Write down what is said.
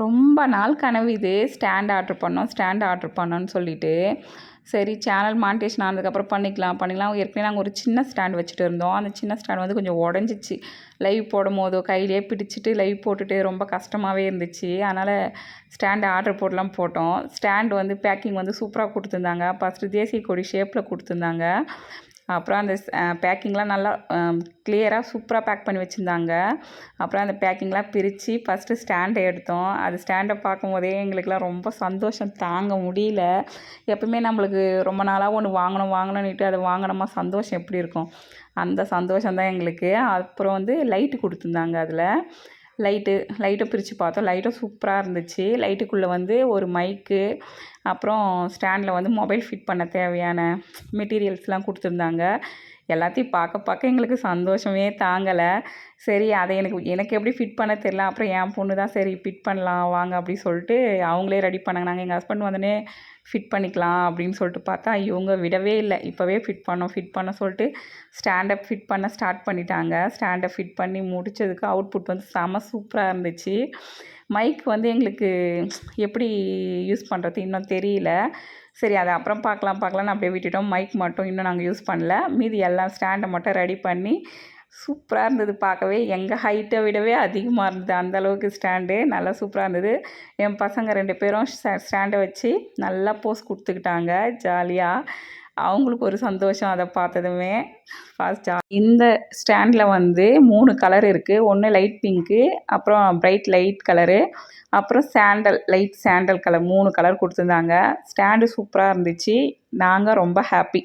ரொம்ப நாள் கனவு இது. ஸ்டாண்ட் ஆர்ட்ரு பண்ணோம் ஸ்டாண்ட் ஆர்டர் பண்ணோன்னு சொல்லிட்டு. சரி சேனல் மானிட்டேஷன் ஆனதுக்கப்புறம் பண்ணிக்கலாம். பண்ணிக்கலாம். ஏற்கனவே நாங்கள் ஒரு சின்ன ஸ்டாண்ட் வச்சுட்டு இருந்தோம். அந்த சின்ன ஸ்டாண்ட் வந்து கொஞ்சம் உடஞ்சிச்சு. லைவ் போடும் போதோ கையிலே பிடிச்சிட்டு லைவ் போட்டுட்டு ரொம்ப கஷ்டமாகவே இருந்துச்சு. அதனால் ஸ்டாண்டு ஆர்டர் போடலாம் போட்டோம். ஸ்டாண்ட் வந்து பேக்கிங் வந்து சூப்பராக கொடுத்துருந்தாங்க. ஃபஸ்ட்டு தேசிய கொடி ஷேப்பில் கொடுத்துருந்தாங்க. அப்புறம் அந்த பேக்கிங்லாம் நல்லா கிளியராக சூப்பராக பேக் பண்ணி வச்சுருந்தாங்க. அப்புறம் அந்த பேக்கிங்லாம் பிரித்து ஃபஸ்ட்டு ஸ்டாண்டை எடுத்தோம். அது ஸ்டாண்டை பார்க்கும் போதே எங்களுக்கெலாம் ரொம்ப சந்தோஷம். தாங்க முடியல. எப்பவுமே நம்மளுக்கு ரொம்ப நாளாக ஒன்று வாங்கணும் வாங்கணும்னுட்டு அதை வாங்கினோமா சந்தோஷம் எப்படி இருக்கும்? அந்த சந்தோஷம் தான் எங்களுக்கு. அப்புறம் வந்து லைட்டு கொடுத்துருந்தாங்க அதில். லைட்டு லைட்டை பிரித்து பார்த்தோம். லைட்டும் சூப்பராக இருந்துச்சு. லைட்டுக்குள்ளே வந்து ஒரு மைக்கு அப்புறம் ஸ்டாண்டில் வந்து மொபைல் ஃபிட் பண்ண தேவையான மெட்டீரியல்ஸ்லாம் கொடுத்துருந்தாங்க. எல்லாத்தையும் பார்க்க பார்க்க எங்களுக்கு சந்தோஷமே தாங்கலை. சரி அதை எனக்கு எனக்கு எப்படி ஃபிட் பண்ண தெரில அப்புறம் என் பொண்ணு தான் சரி ஃபிட் பண்ணலாம் வாங்க அப்படின்னு சொல்லிட்டு அவங்களே ரெடி பண்ணாங்க நாங்கள் எங்கள் ஹஸ்பண்ட் வந்தோடனே ஃபிட் பண்ணிக்கலாம் அப்படின்னு சொல்லிட்டு பார்த்தா இவங்க விடவே இல்லை. இப்போவே ஃபிட் பண்ணோம் ஃபிட் பண்ண சொல்லிட்டு ஸ்டாண்டப் ஃபிட் பண்ண ஸ்டார்ட் பண்ணிட்டாங்க. ஸ்டாண்டப் ஃபிட் பண்ணி முடித்ததுக்கு அவுட்புட் வந்து செம சூப்பராக இருந்துச்சு. மைக் வந்து எங்களுக்கு எப்படி யூஸ் பண்ணுறது இன்னும் தெரியல. சரி அதை அப்புறம் பார்க்கலாம் பார்க்கலான்னு அப்படியே விட்டுட்டோம். மைக் மட்டும் இன்னும் நாங்கள் யூஸ் பண்ணல. மீதி எல்லாம் ஸ்டாண்டை மட்டும் ரெடி பண்ணி சூப்பராக இருந்தது பார்க்கவே. எங்கள் ஹைட்டை விடவே அதிகமாக இருந்தது. அந்தளவுக்கு ஸ்டாண்டு நல்லா சூப்பராக இருந்தது. என் பசங்க ரெண்டு பேரும் ஸ்டாண்டை வச்சு நல்லா போஸ் கொடுத்துக்கிட்டாங்க. ஜாலியாக அவங்களுக்கு ஒரு சந்தோஷம் அதை பார்த்ததுமே ஃபாஸ்ட்டாக இந்த ஸ்டாண்டில் வந்து மூணு கலர் இருக்குது ஒன்று லைட் பிங்க்கு அப்புறம் ப்ரைட் லைட் கலரு அப்புறம் சாண்டல் லைட் சாண்டல் கலர் மூணு கலர் கொடுத்துருந்தாங்க. ஸ்டாண்டு சூப்பராக இருந்துச்சு. நாங்கள் ரொம்ப ஹாப்பி